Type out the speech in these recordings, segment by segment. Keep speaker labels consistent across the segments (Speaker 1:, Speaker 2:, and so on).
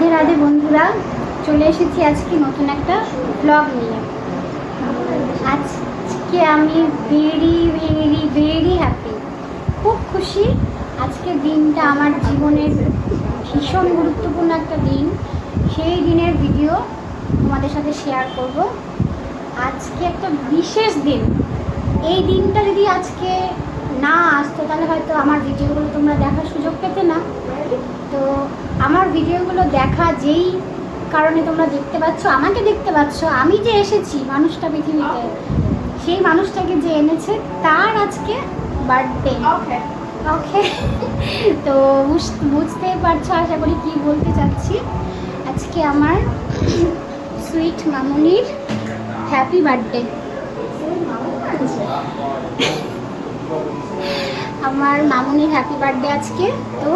Speaker 1: রাধে রাধে বন্ধুরা, চলে এসেছি আজকে নতুন একটা ব্লগ নিয়ে। আজকে আমি ভেরি ভেরি ভেরি হ্যাপি খুব খুশি। আজকের দিনটা আমার জীবনের ভীষণ গুরুত্বপূর্ণ একটা দিন। সেই দিনের ভিডিও তোমাদের সাথে শেয়ার করব। আজকে একটা বিশেষ দিন। এই দিনটা যদি আজকে না আসতো, তাহলে হয়তো আমার ভিডিওগুলো তোমরা দেখার সুযোগ পেতে না। তো আমার ভিডিওগুলো দেখা যেই কারণে তোমরা দেখতে পাচ্ছ আমাকে দেখতে পাচ্ছ আমি যে এসেছি মানুষটা পৃথিবীতে সেই মানুষটাকে যে এনেছে তার আজকে বার্থডে ওকে তো বুঝ- বুঝতেই পারছ আশা করি কি বলতে চাচ্ছি? আজকে আমার সুইট মামুনির হ্যাপি বার্থডে আমার মামুনির হ্যাপি বার্থডে আজকে তো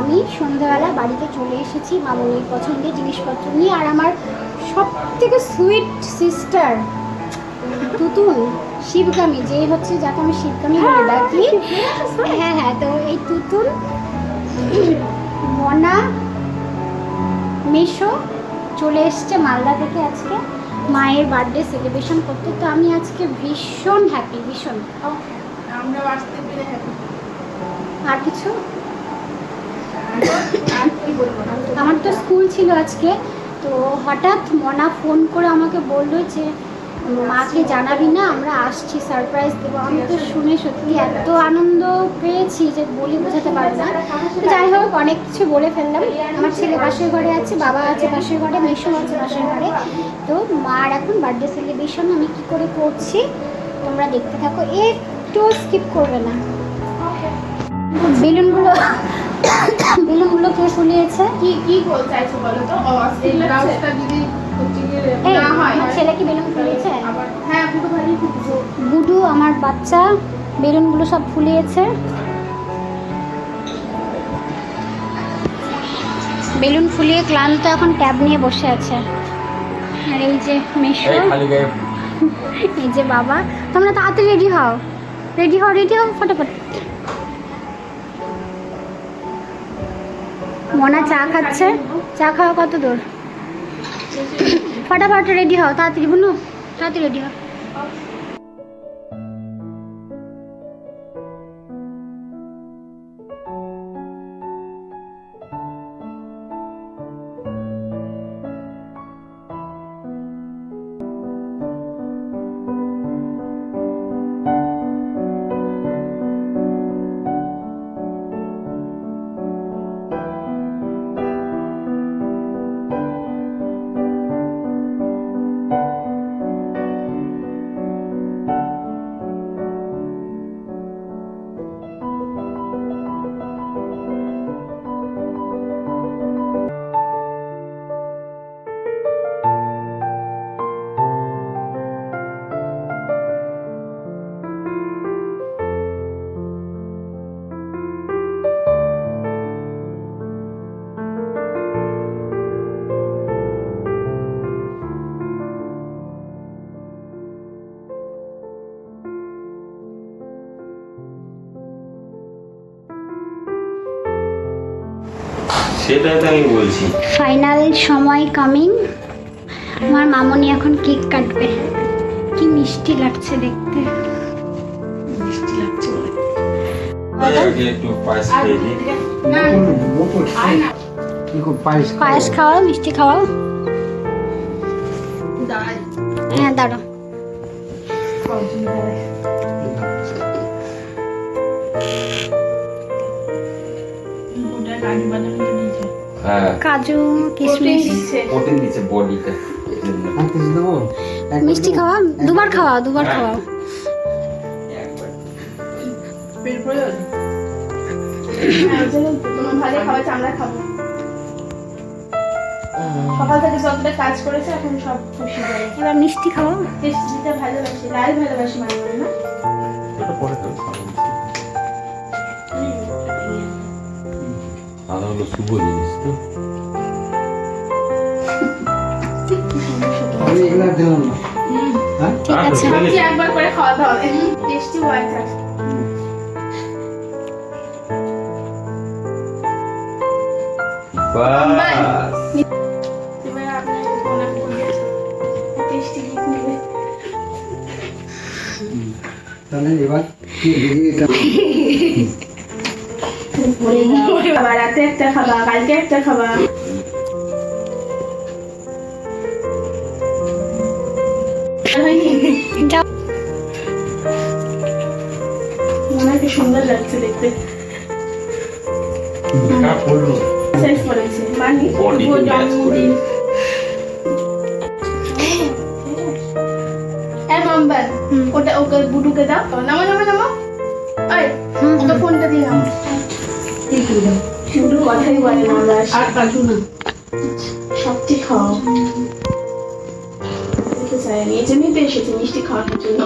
Speaker 1: আমি সন্ধ্যাবেলা বাড়িতে চলে এসেছি মামুনির পছন্দের জিনিসপত্র নিয়ে আর আমার সব থেকে সুইট সিস্টার তুতুল শিবগামী যে হচ্ছে যাকে আমি শিবগামী বলে ডাকি। হ্যাঁ হ্যাঁ তো এই তুতুল মনা মেশো চলে এসছে মালদা থেকে আজকে। মায়ের বার্থডে সেলিব্রেশন করতে। তো আমি আজকে ভীষণ হ্যাপি ভীষণ। আর কিছু?
Speaker 2: আর কি বলব?
Speaker 1: আমার তো স্কুল ছিল আজকে তো হঠাৎ মনা ফোন করে আমাকে বলল যে মাকে জানাবি না আমরা আসছি সারপ্রাইজ দেবো। আমি তো শুনে সত্যি এত আনন্দ পেয়েছি যে বলি বোঝাতে পারব না। যাই হোক অনেক কিছু বলে ফেললাম। আমার ছেলে পাশের ঘরে আছে বাবা আছে পাশের ঘরে মেশো আছে পাশের ঘরে। তো মার এখন বার্থডে সেলিব্রেশন আমি কি করে করছি? তোমরা দেখতে থাকো। একটু স্কিপ করবে না। বেলুনগুলো বেলুনগুলো কে ফুলিয়েছে
Speaker 2: কি কি চাইছো বলো তো? অস্থির ব্লাউজটা যদি না হয়
Speaker 1: আমার ছেলে কি বেলুন ফুলিয়েছে?
Speaker 2: হ্যাঁ ভালোই ফুটেছে
Speaker 1: গুডু আমার বাচ্চা বেলুনগুলো সব ফুলিয়েছে। বেলুন ফুলিয়ে ক্লান্ত এখন ট্যাব নিয়ে বসে আছে। আর এই যে মেশো
Speaker 3: এই
Speaker 1: যে বাবা তোমরা তাড়াতাড়ি রেডি হও। রেডি হও রেডি হও ফটাফট। মনা চা খাচ্ছে। চা খাওয়া কত দূর? ফটাফট রেডি হও তাড়াতাড়ি বুনু তাড়াতাড়ি রেডি হও।
Speaker 3: সেটাই তো আমি বলছি।
Speaker 1: ফাইনাল সময় কামিং আমার মামনি এখন কেক কাটবে। কি মিষ্টি লাগছে দেখতে।
Speaker 2: মিষ্টি লাগছে
Speaker 3: পায়েস
Speaker 1: খাওয়াও মিষ্টি খাওয়াও? হ্যাঁ দাঁড়ো
Speaker 2: কাজু
Speaker 3: হ্যাঁ।
Speaker 1: কাজু কিশমিশ।
Speaker 3: প্রোটিন দিচ্ছে বডিতে।
Speaker 1: মিষ্টি খাওয়া দুবার খাওয়া দুবার
Speaker 3: হ্যাঁ।
Speaker 2: যাবে? হ্যাঁ সকাল থেকে যতটা কাজ করেছে এখন সব খুশি করে
Speaker 1: এবার মিষ্টি
Speaker 2: টেস্ট দিতে ভালোবাসি লাল ভালোবাসি মানে না?
Speaker 3: শুভ জিনিস তো
Speaker 4: আমি এগুলো দিলাম না হ্যাঁ
Speaker 1: ঠিক আছে
Speaker 2: একবার করে খাওয়াতে হবে টেস্টি হোয়াইট
Speaker 3: বাস
Speaker 2: এবার আপনার ওনার টেস্টি গিফট নেবে
Speaker 4: তাহলে এবার কি এটা
Speaker 2: রাতে একটা খাবা কালকে একটা খাবা সুন্দর লাগছে মানে এই ওটা ওকে বুডুকে দাও। নামো নামো নামো। এই, ওকে ফোনটা দিয়ে কথাই বলে না আমরা আর কাজু না সবচেয়ে খাও দেখতে চাই আমি এই জন্যই তো এসেছি মিষ্টি খাওয়ানোর জন্য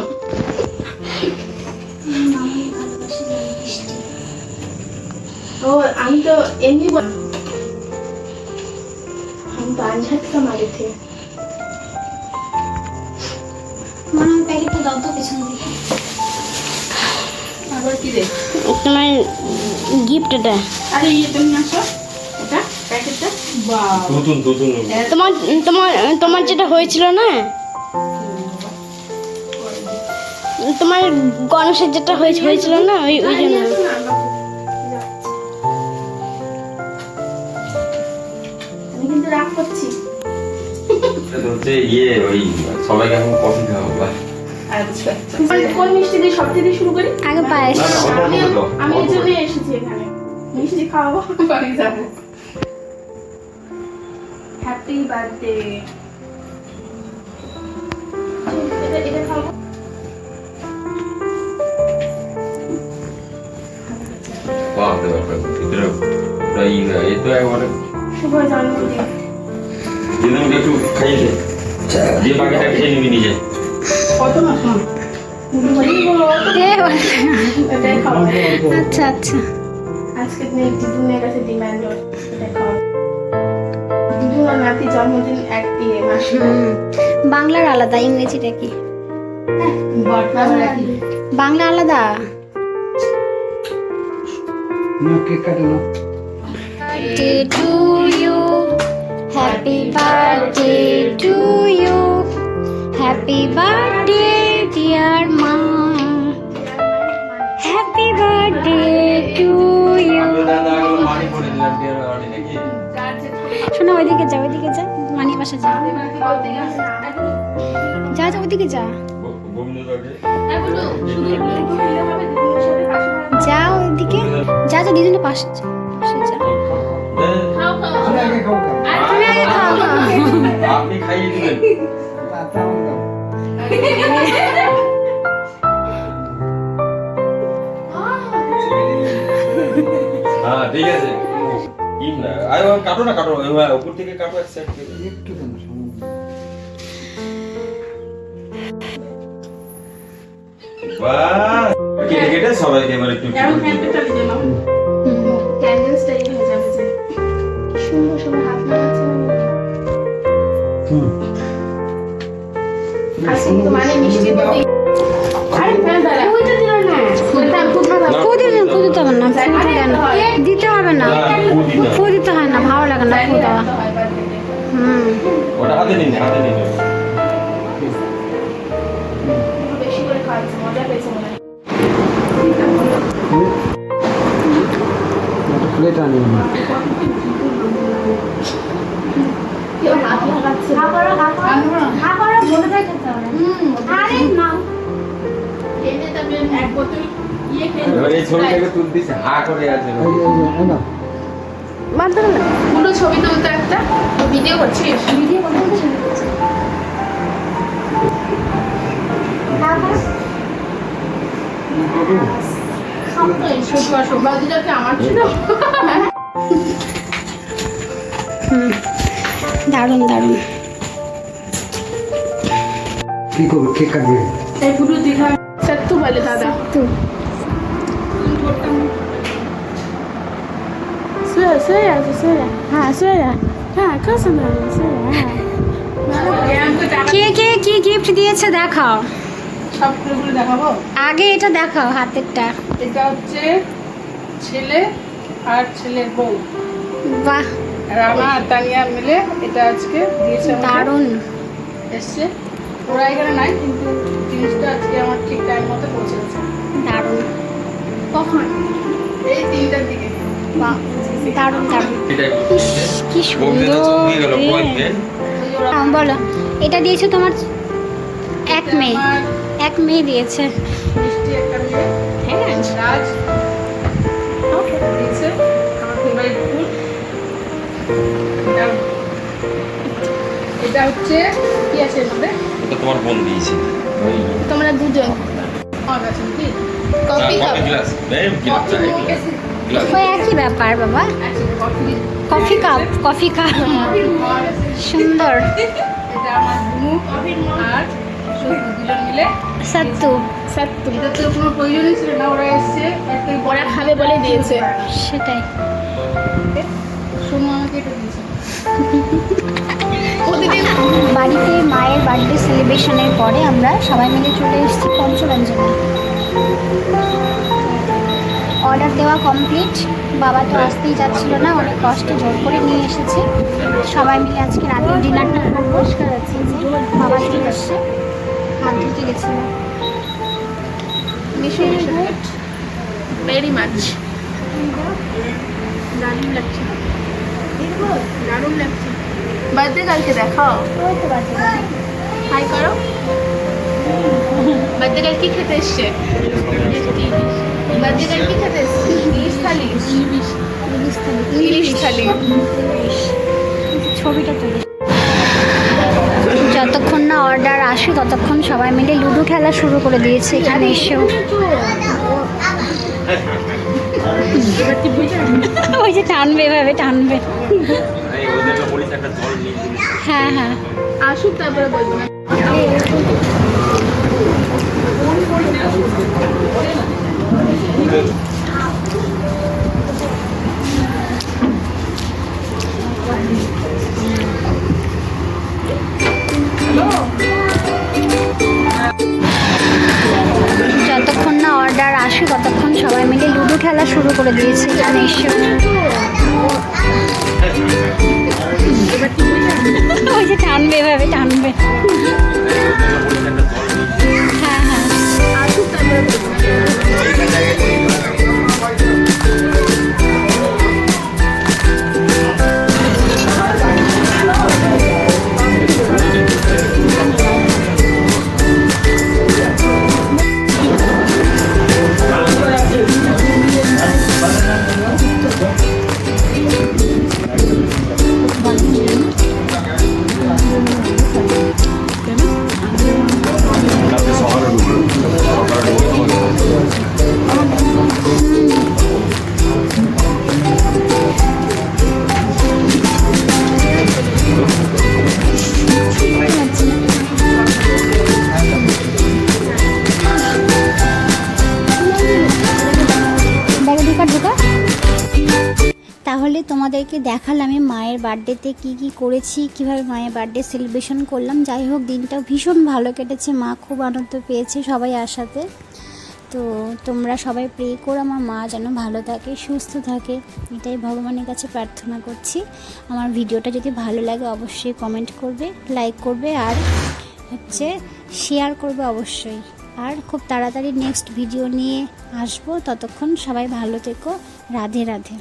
Speaker 2: ও আমি তো এমনি বল हम तो आज हट का मारे थे
Speaker 1: মনে হয় প্যাকেটটা দাও তো পেছন দিকে
Speaker 2: আবার কি রে
Speaker 1: তোমার গিফট এটা
Speaker 2: আরে ইয়ে তুমি আসো এটা প্যাকেটটা? বাহ।
Speaker 1: তোমার তোমার তোমার যেটা হয়েছিল না? তোমার গণেশের যেটা হয়েছে হয়েছিল না? ওই ওই জন্য।
Speaker 2: কিন্তু রাগ করছি।
Speaker 3: ইয়ে ওই সবাইকে এখন কফি খাওয়া বা
Speaker 2: আচ্ছা কোন মিষ্টি দিয়ে সবচেয়ে দিয়ে শুরু করি?
Speaker 1: আগে পায়েস।
Speaker 2: আমি
Speaker 3: অল্প
Speaker 2: জন্য এসেছি এখানে। মিষ্টি খাওয়াবো বাড়ি যাব। হ্যাপি বার্থডে এটা এটা
Speaker 3: খাইয়ে দে। দিয়ে বাকিটা খেয়ে নিবি নিজে।
Speaker 1: আচ্ছা আচ্ছা। বাংলার আলাদা, ইংরেজিটা কি? বাংলা আলাদা? Birthday to you. Happy birthday to you. Happy birthday dear mom happy birthday to you. শোনো ওইদিকে যা ওইদিকে যা। মানি বাসা যা। যা যা ওইদিকে যা। যা ওইদিকে। যা যা দুজনের পাশে যা পাশে যা। খাও।
Speaker 3: হ্যাঁ ঠিক আছে ইম না আরে কাটো না কাটো উপর থেকে কাটো এক সাইড থেকে
Speaker 4: একটু দেন
Speaker 3: কেটে কেটে সবাইকে এবার একটু
Speaker 2: হয়ে যাবে সুন্দর সুন্দর মানে মিষ্টি আরে ফেলে ওইটা দিল না। ওইটা কোথা দাও
Speaker 3: না,
Speaker 1: ফু দিতে ফু দিতে হবে না। ফু দিতে হবে না।
Speaker 3: ফু দিতে
Speaker 1: হয় ভালো লাগে না ফু দেওয়া হুম।
Speaker 3: ওটা হাতে নিন হাতে নিন।
Speaker 2: বেশি করে খাওয়াচ্ছে মজা পেয়েছে মনে
Speaker 4: প্লেট আনি না
Speaker 2: কেউ হাত লাগাচ্ছে
Speaker 1: আরে না
Speaker 2: খেয়ে তবে এক বোতল খেয়ে
Speaker 3: এবার এই ছবিটাকে তুলতেছে হা করে আছে
Speaker 4: এই যে, এই যে, এই নাও।
Speaker 2: পুরো ছবি তুলতে একটা ভিডিও করছিস
Speaker 1: ভিডিও করতে করতে শুনে যাচ্ছে
Speaker 2: ছোট আমার ছিল
Speaker 1: হুম দারুণ দারুণ
Speaker 4: কি করবে? কেক কাটবে?
Speaker 2: দীঘা বলে দাদা। আছে হ্যাঁ হ্যাঁ হ্যাঁ।
Speaker 1: কে কে কি গিফট দিয়েছে দেখাও।
Speaker 2: সবগুলো দেখাবো?
Speaker 1: আগে এটা দেখাও হাতেরটা।
Speaker 2: এটা হচ্ছে ছেলে আর ছেলের বউ।
Speaker 1: বাহ।
Speaker 2: রানা আর তানিয়া মিলে এটা আজকে দিয়েছে।
Speaker 1: দারুণ।
Speaker 2: এসছে। ওরা এখানে নাই কিন্তু জিনিসটা আজকে আমার ঠিক টাইম মতো পৌঁছে গেছে
Speaker 1: দারুণ।
Speaker 2: কখন? এই তিনটার দিকে।
Speaker 1: দারুণ দারুণ। কি সুন্দর বলো। এটা দিয়েছে তোমার এক মেয়ে। এক মেয়ে দিয়েছে।
Speaker 2: মিষ্টি একটা মেয়ে।
Speaker 1: হ্যাঁ।
Speaker 2: রাজ। দিয়েছে। আমার ফেভারিট ফুল। এটা- এটা হচ্ছে কি আছে মধ্যে?
Speaker 3: ওটা তোমার বোন দিয়েছে।
Speaker 2: তোমরা দুজন।
Speaker 1: একই ব্যাপার বাবা।
Speaker 2: Coffee
Speaker 1: coffee cup coffee cup. সুন্দর।
Speaker 2: মিলে।
Speaker 1: সত্তু।
Speaker 2: এটা তো কোনো প্রয়োজনই ছিল না ওরা এসছে। ওরা খাবে বলে দিয়েছে।
Speaker 1: সেটাই।
Speaker 2: সোনু আমাকে এটা দিয়েছে। প্রতিদিন
Speaker 1: বাড়িতে মায়ের বার্থডে সেলিব্রেশনের পরে আমরা সবাই মিলে চলে এসেছি পঞ্চরঞ্জনে। অর্ডার দেওয়া কমপ্লিট বাবা তো আসতেই যাচ্ছিল না, অনেক কষ্ট জোর করে নিয়ে এসেছে। সবাই মিলে আজকে রাতের ডিনারটা পরিষ্কার আছে যে বাবা চলে এসছে। হাত ধুতে গেছিল
Speaker 2: ভেরি মাচ দারুণ লাগছে। দারুণ লাগছে। বার্থডে কালকে দেখাও। হাই করো। বার্থডে কাল কি খেতে এসছে? বার্থডে কাল কি খেতে এসছে? ইলিশ থালি
Speaker 1: ইলিশ। ছবিটা তুলি। যতক্ষণ না অর্ডার আসে ততক্ষণ সবাই মিলে লুডো খেলা শুরু করে দিয়েছে এখানে এসেও। ওই যে টানবে এভাবে টানবে। হ্যাঁ হ্যাঁ।
Speaker 2: আসুক
Speaker 1: যতক্ষণ না অর্ডার আসে, ততক্ষণ সবাই মিলে লুডো খেলা শুরু করে দিয়েছে। এখানে টানবে এভাবে টানবে। হ্যাঁ হ্যাঁ তোমাদেরকে দেখালাম আমি মায়ের বার্থডেতে কি কি করেছি, কীভাবে মায়ের বার্থডে সেলিব্রেশন করলাম। যাই হোক দিনটা ভীষণ ভালো কেটেছে, মা খুব আনন্দ পেয়েছে সবাই আসাতে। তো তোমরা সবাই প্রে করো, আমার মা যেন ভালো থাকে, সুস্থ থাকে, এটাই ভগবানের কাছে প্রার্থনা করছি। আমার ভিডিওটা যদি ভালো লাগে, অবশ্যই কমেন্ট করবে লাইক করবে, আর হচ্ছে শেয়ার করবে অবশ্যই। আর খুব তাড়াতাড়ি নেক্সট ভিডিও নিয়ে আসব, ততক্ষণ সবাই ভালো থেকো, রাধে রাধে।